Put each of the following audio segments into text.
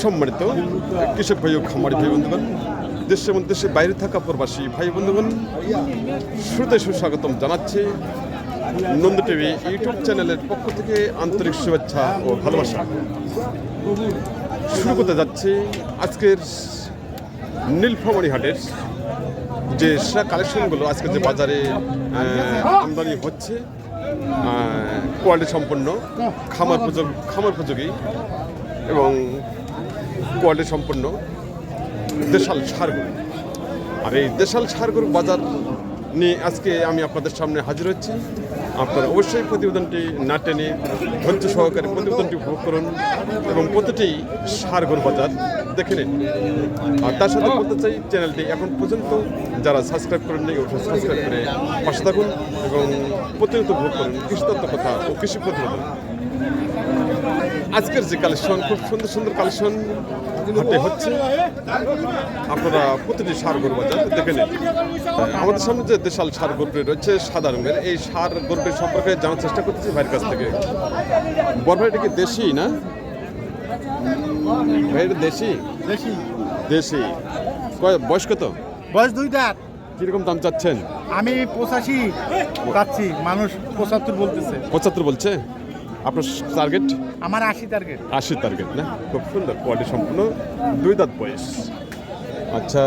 সম্মানিত কৃষক ভাই ও খামারি ভাই বন্ধুগণ দেশের এবং দেশের বাইরে থাকা প্রবাসী ভাই বন্ধুগণ, শুরুতে সুস্বাগতম জানাচ্ছি নন্দ টিভি ইউটিউব চ্যানেলের পক্ষ থেকে আন্তরিক শুভেচ্ছা ও ভালোবাসা। শুরু করতে যাচ্ছি আজকের নীলফামারী হাটের যে সেরা কালেকশনগুলো আজকে যে বাজারে আমদানি হচ্ছে কোয়ালিটি সম্পন্ন খামার খামার উপযোগী এবং কোয়ালিটি সম্পন্ন দেশাল সারগরু। আর এই দেশাল সারগরু বাজার নিয়ে আজকে আমি আপনাদের সামনে হাজির হচ্ছি। আপনারা অবশ্যই প্রতিবেদনটি না টেনে ধৈর্য সহকারে প্রতিবেদনটি উপভোগ করুন এবং প্রতিটি সারগরু বাজার দেখে নিন। আর তার সাথে বলতে চাই, চ্যানেলটি এখন পর্যন্ত যারা সাবস্ক্রাইব করেননি অবশ্যই সাবস্ক্রাইব করে পাশে থাকুন এবং প্রতিনিয়ত উপভোগ করুন কৃষিতত্ত্ব কথা ও কৃষি প্রতিবেদন। আজকের যে কালেকশন খুব সুন্দর সুন্দর কালেকশন হাটে হচ্ছে। আপনারা প্রতিটি সার গরু বাজার দেখে নিন। আমাদের সামনে যে দেশাল সার গরুটি রয়েছে সাদা রঙের এই সার গরুটির সম্পর্কে জানার চেষ্টা করতেছি ভাইয়ের কাছ থেকে। বড় ভাই এটা কি দেশি না? ভাই এটা দেশি? দেশি। কয় বয়স কত? বয়স দুইটা। কীরকম দাম চাচ্ছেন? আমি পঁচাশি পাচ্ছি মানুষ পঁচাত্তর বলতেছে। পঁচাত্তর বলছে? আপনার টার্গেট আমার আশি টার্গেট আশি টার্গেট না? খুব সুন্দর কোয়ালিটি সম্পূর্ণ দুই দাঁত বয়স। আচ্ছা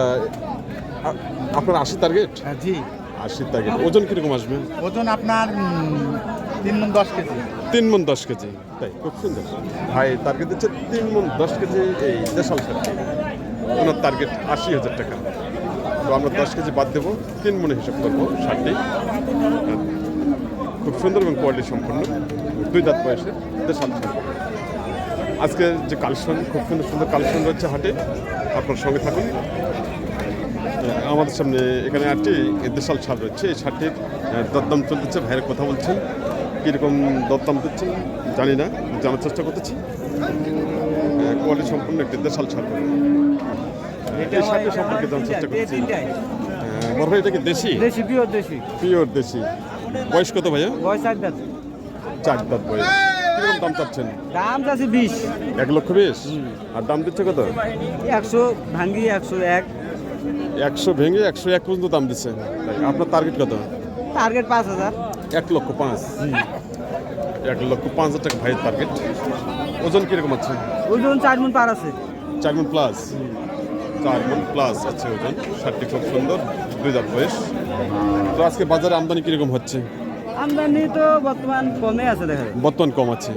আপনার আশি টার্গেট হ্যাঁ, জি। আশি টার্গেট ওজন কীরকম আসবে? ওজন আপনার তিন মন দশ কেজি। তিন মন দশ কেজি তাই? খুব সুন্দর। ভাই টার্গেট দিচ্ছে তিন মন দশ কেজি এই দেশাল সারটি ওনার টার্গেট আশি হাজার টাকা। তো আমরা দশ কেজি বাদ দেবো তিন মনে হিসাব করব ষাটটি খুব সুন্দর এবং কোয়ালিটি সম্পন্ন দুই দাঁত বয়সে দেশাল সার আজকে যে কালেকশন খুব সুন্দর সুন্দর কালেকশন রয়েছে হাটে আপনার সঙ্গে থাকুন। আমাদের সামনে এখানে একটি দেশাল ছাড় রয়েছে। এই ছাড়টির দরদাম চলতেছে ভাইয়ের কথা বলছেন। কীরকম দরদাম দিচ্ছেন জানি না জানার চেষ্টা করতেছি। কোয়ালিটি সম্পূর্ণ একটি দেশাল ছাড় এই সম্পর্কে জানার চেষ্টা করছি বড় ভাই এটা কি দেশি? দেশি পিওর দেশি। পিওর দেশি। বয়স কত ভাইয়া? বয়স আট চার দাঁত বয়স কীরকম দাম চাচ্ছেন? দাম আছে বিশ। এক লক্ষ বিশ? আর দাম দিচ্ছে কত? একশো ভাঙ্গি একশো এক। একশো ভেঙে একশো এক পর্যন্ত দাম দিচ্ছে। আপনার টার্গেট কত? টার্গেট পাঁচ হাজার। এক লক্ষ পাঁচ। এক লক্ষ পাঁচ হাজার টাকা ভাইয়ের টার্গেট ওজন কীরকম আছে? ওজন চার মন পার আছে। চার মন প্লাস চার মন প্লাস আছে ওজন। শার্টটি খুব সুন্দর। দুই দাঁত বয়স। তো আজকে বাজারে আমদানি কীরকম হচ্ছে? আমদানি তো বর্তমান কমে আছে দেখা। যায় বর্তমান কম আছে।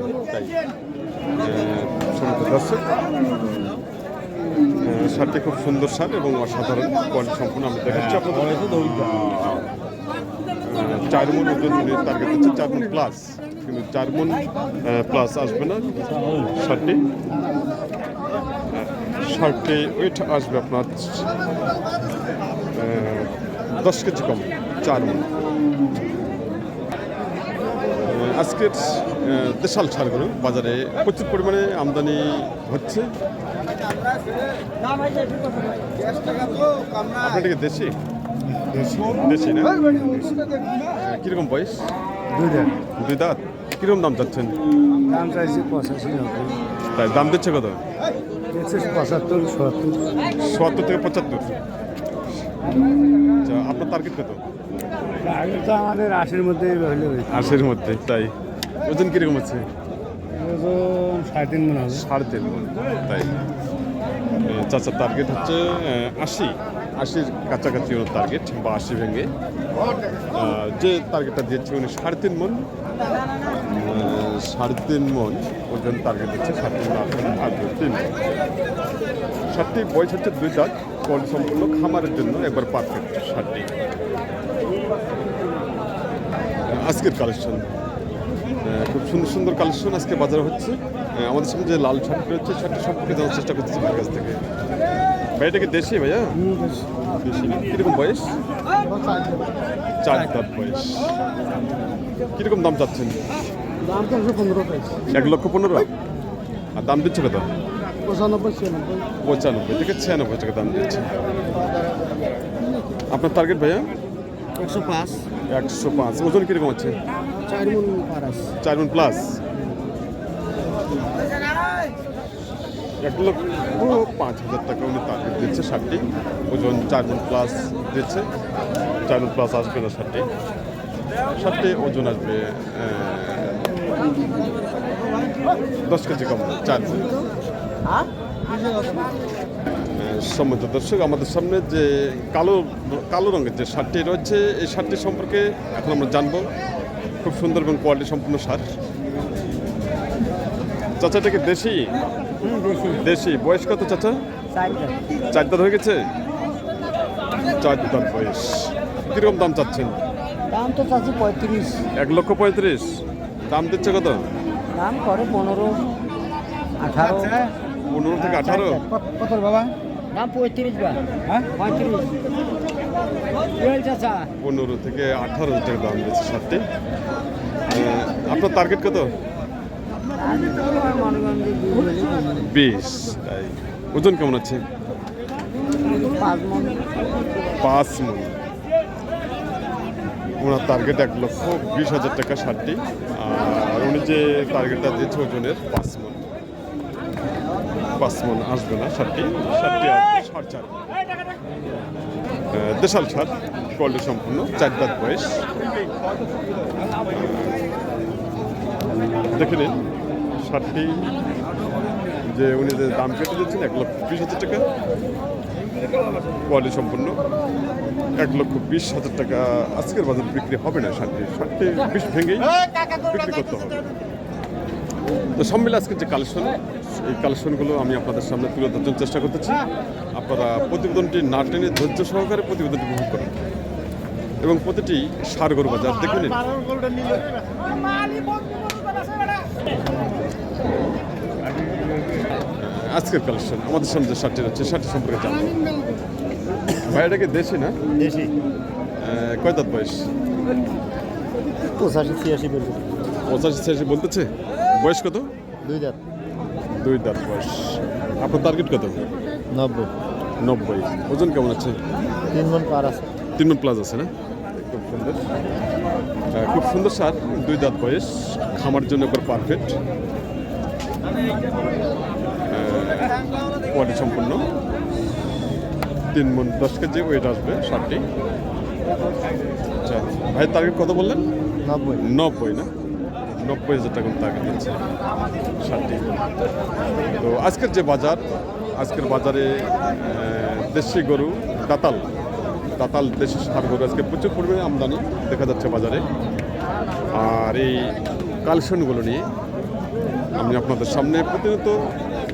শার্টটি খুব সুন্দর শার্ট এবং অসাধারণ কোয়ালিটি সম্পূর্ণ আমরা দেখাচ্ছি আপনাদের চার মন ওজন টার্গেট হচ্ছে চার মন প্লাস কিন্তু চার মন প্লাস আসবে না শার্টটি শার্টটি ওয়েট আসবে আপনার দশ কেজি কম, চার মন। আজকের দেশাল ছাড়গুলো বাজারে প্রচুর পরিমাণে আমদানি হচ্ছে। আপনার দেশি? দেশি। না? কীরকম বয়স? দুইটা দুই দাঁত? কীরকম দাম চাচ্ছেন? দাম চাইছি পঁচাশি তাই দাম দিচ্ছে কত? পঁচাত্তর সত্তর। সত্তর থেকে পঁচাত্তর। আচ্ছা আপনার টার্গেট কত? তো আমাদের আশির মধ্যে হলে আশির মধ্যে তাই। ওজন কীরকম আছে? ওজন সাড়ে তিন মন হবে। সাড়ে তিন তাই। চাচার টার্গেট হচ্ছে আশি। আশির কাছাকাছি ওর টার্গেট বা আশি ভেঙে। যে টার্গেটটা দিয়েছে উনি সাড়ে তিন মন। সাড়ে তিন মন ওজন টার্গেট হচ্ছে সাড়ে তিন আর দুই, তিন। ষাটটি বয়স হচ্ছে দুই দাঁত কল সম্পূর্ণ খামারের জন্য একবার পারফেক্ট ষাটটি। আজকের কালেকশন খুব সুন্দর সুন্দর কালেকশন আজকে বাজারে হচ্ছে। আমাদের সামনে যে লাল শার্ট রয়েছে শার্টটি সম্পর্কে জানার চেষ্টা করতেছি ভাইয়ের কাছ থেকে। ভাই, এটা কি দেশি ভাইয়া? দেশি কীরকম বয়স? চার দাঁত বয়স। কীরকম দাম চাচ্ছেন? এক লক্ষ পনেরো। আর দাম দিচ্ছে কত? পঁচানব্বই। পঁচানব্বই থেকে ছিয়ানব্বই টাকা দাম দিচ্ছে। আপনার টার্গেট ভাইয়া? একশো পাঁচ। একশো পাঁচ। ওজন কীরকম আছে চার মন মন প্লাস এক লক্ষ পাঁচ হাজার টাকা উনি টার্গেট দিচ্ছে শার্টটি ওজন চার মন প্লাস দিচ্ছে। চার মন প্লাস আসবে না শার্টটি শার্টটি ওজন আসবে দশ কেজি কম চার মন সম্মত দর্শক আমাদের সামনে যে কালো কালো রঙের যে শার্টটি রয়েছে এই শার্টটি সম্পর্কে এখন আমরা জানব। খুব সুন্দর এবং কোয়ালিটি সম্পূর্ণ শার্ট। চাচা এটা কি দেশি? দেশি। বয়স কত চাচা? চার দাঁত হয়ে গেছে? চার দাঁত বয়স। কীরকম দাম চাচ্ছেন? দাম তো চাচ্ছি পঁয়ত্রিশ। এক লক্ষ পঁয়ত্রিশ। দাম দিচ্ছে কত? দাম করে পনেরো আঠারো। পনেরো থেকে আঠারো? কত বাবা? দাম পঁয়ত্রিশ বা হ্যাঁ? পঁয়ত্রিশ। পনেরো থেকে আঠারো হাজার টাকা দাম শার্টটি আহ, আপনার টার্গেট কত? বিশ তাই। ওজন কেমন আছে? পাঁচ মন। ওনার টার্গেট এক লক্ষ বিশ হাজার টাকা শার্টটি আর উনি যে টার্গেটটা দিয়েছে ওজনের পাঁচ মন। পাঁচ মন আসবে না শার্টটি শার্টটি আসবে চার। দেশাল শার্ট কোয়ালিটি সম্পূর্ণ চার দাঁত বয়স। দেখে নিন শার্টটি যে উনি যে দাম কেটে দিচ্ছেন এক লক্ষ বিশ হাজার টাকা। কোয়ালিটি সম্পূর্ণ এক লক্ষ বিশ হাজার টাকা। আজকের বাজারে বিক্রি হবে না শার্টটি শার্টটি বিশ ভেঙেই বিক্রি করতে হবে। তো সব মিলে আজকের যে কালেকশন এই কালেকশনগুলো আমি আপনাদের সামনে তুলে ধরার জন্য চেষ্টা করতেছি। আপনারা প্রতিবেদনটি না টেনে ধৈর্য সহকারে প্রতিবেদনটি গ্রহণ করেন। এবং প্রতিটি সারগর বাজার দেখে নিন। আজকের কালেকশন আমাদের সামনে যে শার্টটি রয়েছে শার্টটি সম্পর্কে জানব। ভাই এটা কি দেশি না? দেশি। কয় দাঁত বয়স? পঁচাশি ছিয়াশি পঁচাশি ছিয়াশি বলতেছে? বয়স কত? দুই দাঁত। দুই দাঁত বয়স। আপনার টার্গেট কত? নব্বই। নব্বই। ওজন কেমন আছে? তিন মন পার আছে। তিন মিনিট প্লাস আছে না? খুব সুন্দর। খুব সুন্দর সার দুই দাঁত বয়স। খামার জন্য একবার পারফেক্ট কোয়ালিটি সম্পূর্ণ তিন মন দশ কেজি ওয়েট আসবে শার্টটি আচ্ছা ভাই টার্গেট কত বললেন? নব্বই। নব্বই না? নব্বই হাজার টাকা টার্গেট দিচ্ছে। শার্টটি তো আজকের যে বাজার, আজকের বাজারে দেশি গরু, দাতাল। দাতাল দেশি সার গরু আজকে প্রচুর পরিমাণে আমদানি দেখা যাচ্ছে বাজারে। আর এই কালেকশনগুলো নিয়ে আমি আপনাদের সামনে প্রতিনিয়ত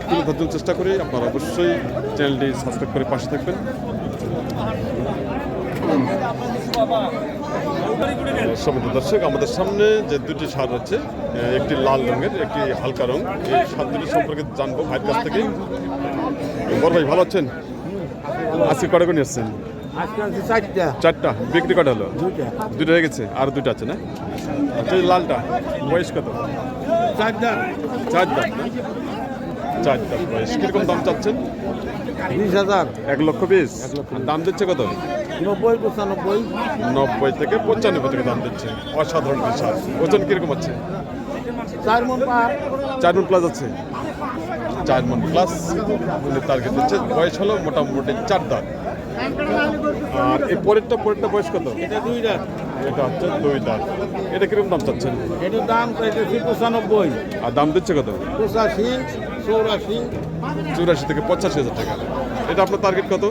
তুলে ধরার জন্য চেষ্টা করি। আপনারা অবশ্যই চ্যানেলটি সাবস্ক্রাইব করে পাশে থাকবেন। সমিত দর্শক আমাদের সামনে যে দুটি সার হচ্ছে একটি লাল রঙের একটি হালকা রং। এই সার দুটি সম্পর্কে জানব ভাইয়ের কাছ থেকে। বড় ভাই ভালো আছেন? আজকে কটা করে নিয়ে এসছেন চারটা। চারটা। বিক্রি কটা হলো? দুইটা। দুটো হয়ে গেছে? আর দুটো আছে না? আচ্ছা লালটা বয়স কত? চারটা। চার দাঁত না? চার বয়স। কীরকম দাম চাচ্ছেন? বিশ হাজার। এক লক্ষ বিশ। দাম দিচ্ছে কত? নব্বই পঁচানব্বই। নব্বই থেকে পঞ্চানব্বই থেকে দাম দিচ্ছে। অসাধারণ সার ওজন কীরকম আছে? চার মন চার মন প্লাস আছে? চার মন প্লাস উনি টার্গেট দিচ্ছে বয়স হলো মোটামুটি চার দাঁত। আর এই পরেরটা পরেরটা বয়স কত? এটা দুই দাঁত। এটা হচ্ছে দুই দাঁত। এটা কীরকম দাম চাচ্ছেন? এটার দাম চাইতেছি পঁচানব্বই। আর দাম দিচ্ছে কত? পঁচাশি চৌরাশি। চুরাশি থেকে পঁচাশি হাজার টাকা। এটা আপনার টার্গেট কত?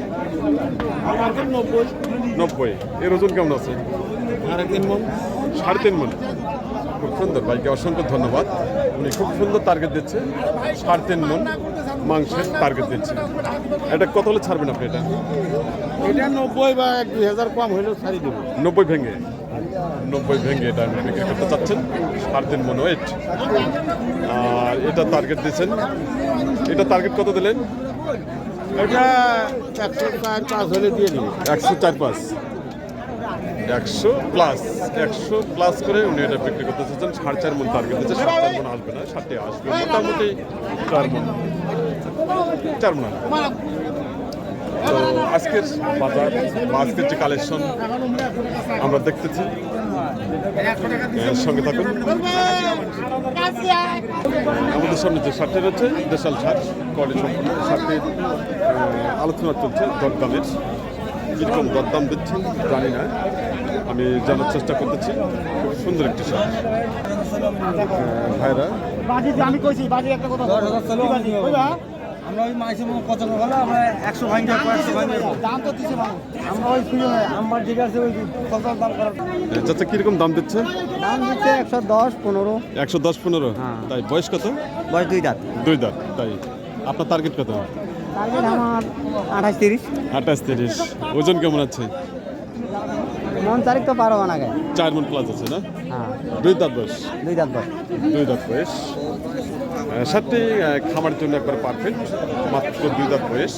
নব্বই। এর ওজন কেমন আছে? সাড়ে তিন মন। খুব সুন্দর। ভাইকে অসংখ্য ধন্যবাদ। উনি খুব সুন্দর টার্গেট দিচ্ছে। সাড়ে তিন মন মাংসের টার্গেট দিচ্ছে। এটা কত হলে ছাড়বেন আপনি এটা? এটা নব্বই বা এক দুই হাজার কম হইলেও ছাড়ি দেবো। নব্বই ভেঙে। নব্বই ভেঙে এটা আপনি বিক্রি করতে চাচ্ছেন। সাড়ে তিন মন ওয়েট আর এটা টার্গেট দিচ্ছেন। এটা টার্গেট কত দিলেন? এটা একশো চার পাঁচ হলে দিয়ে দিবে। একশো চার পাঁচ একশো প্লাস একশো প্লাস করে উনি এটা বিক্রি করতে চাচ্ছেন। সাড়ে চার মন টার্গেট দিচ্ছে। সাড়ে চার মন আসবে না ষাটটি আসবে। মোটামুটি চার মন। চার মন আসবে। তো আজকের বাজার বা আজকের যে কালেকশন আমরা দেখতেছি সঙ্গে থাকুন। আমাদের সামনে যে শার্টটা রয়েছে দেশাল শার্ট কোয়ালিটি সম্পন্ন শার্টের আলোচনা চলছে দরদামের। কীরকম দরদাম দিচ্ছে জানি না। আমি জানার চেষ্টা করতেছি। খুব সুন্দর একটি শার্ট। ভাইরা। বাজি আমি কইছি বাজি একটা কথা আমরা ওই মাইসে পছন্দ হলে আমরা একশো ভাঙি একশো দাম তো দিছে মানুষ আমরা ওই শুনে আমার ঠিক আছে ওই ফসল দাম করার। যাতে কীরকম দাম দিচ্ছে? দাম দিচ্ছে একশো দশ পনেরো। একশো দশ পনেরো? হ্যাঁ। তাই বয়স কত? বয়স দুই দাঁত। দুই দাঁত তাই। আপনার টার্গেট কত? টার্গেট আমার আঠাশ তিরিশ। আঠাশ তিরিশ। ওজন কেমন আছে? মন তারিখ তো পারো না গে চার মন প্লাস আছে না? হ্যাঁ। দুই দাঁত বয়স? দুই দাঁত বয়স। দুই দাঁত বয়স। সাতটি খামারের জন্য একবার পারফেক্ট মাত্র দুই দাঁত বয়স।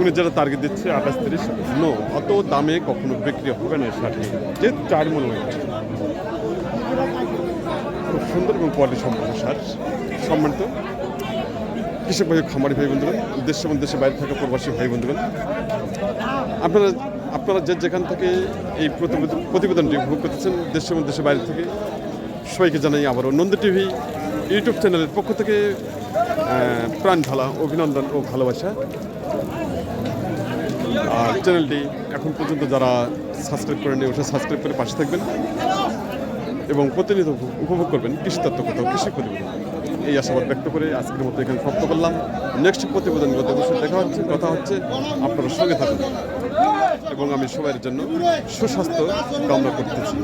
উনি যারা টার্গেট দিচ্ছে আঠাশ, তিরিশ, নো, অত দামে কখনো বিক্রি হবে না ষাটটি যে চার ওয়েট খুব সুন্দর এবং কোয়ালিটি সম্পন্ন সার। সম্মানিত কৃষক ভাই, খামারি ভাই বন্ধুগণ, দেশ এবং দেশের বাইরে থাকা প্রবাসী ভাই বন্ধুগণ, আপনারা আপনারা যে যেখান থেকে এই প্রতিবেদন প্রতিবেদনটি উপভোগ করতেছেন, দেশ এবং দেশের বাইরে থেকে, সবাইকে জানাই আবারও নন্দ টিভি। ইউটিউব চ্যানেলের পক্ষ থেকে প্রাণ ঢালা অভিনন্দন ও ভালোবাসা। আর চ্যানেলটি এখন পর্যন্ত যারা সাবস্ক্রাইব করেন ওটা সাবস্ক্রাইব করে পাশে থাকবেন এবং প্রতিনিয়ত উপভোগ করবেন কৃষি কোথাও কৃষি প্রতিবেদন। এই আশাবাদ ব্যক্ত করে আজকের মতো এখানে সমাপ্ত করলাম। নেক্সট প্রতিবেদন গত বছর দেখা হচ্ছে, কথা হচ্ছে, আপনারা সঙ্গে থাকুন। এবং আমি সবার জন্য সুস্বাস্থ্য কামনা করতেছি।